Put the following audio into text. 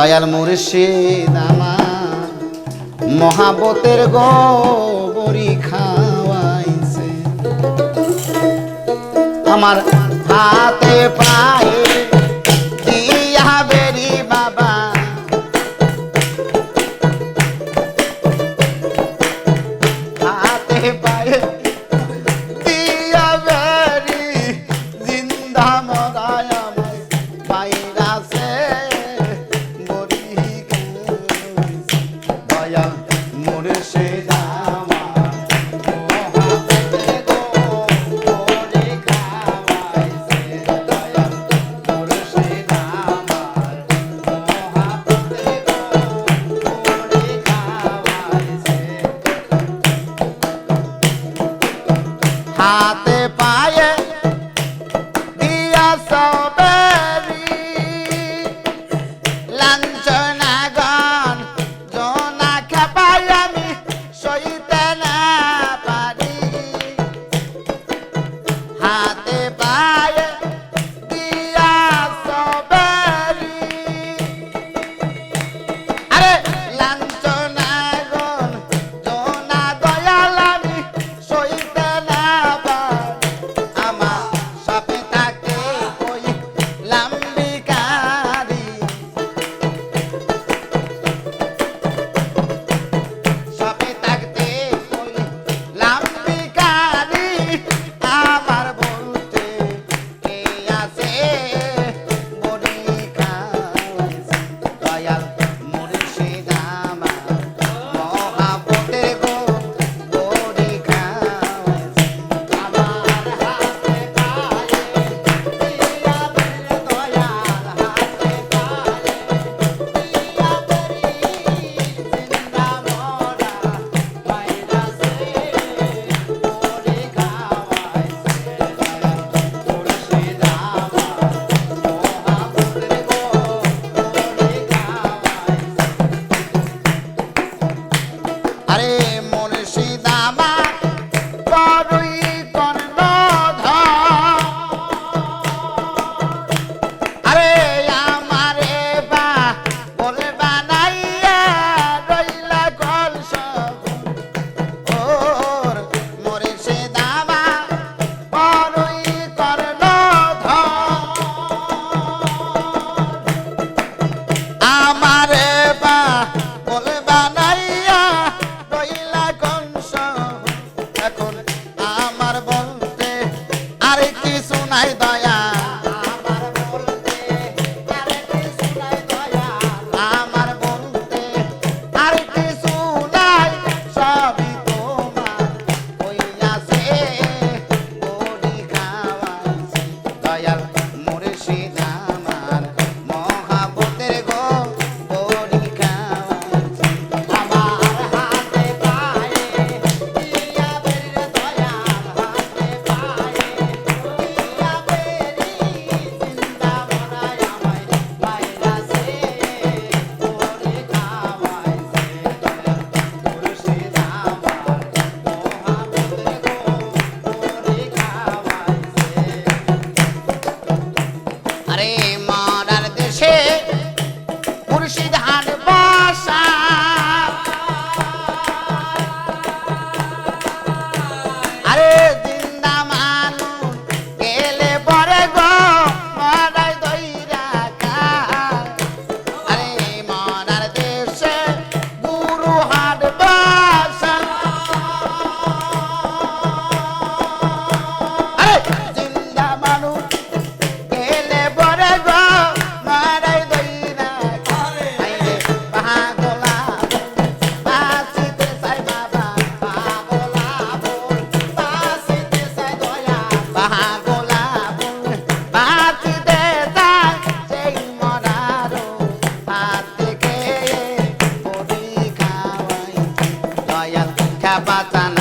দয়াল মুর্শিদ আমার মহাবতের গরি খাওয়াইছে। আমার হাতে পায়ে Hot. পাতা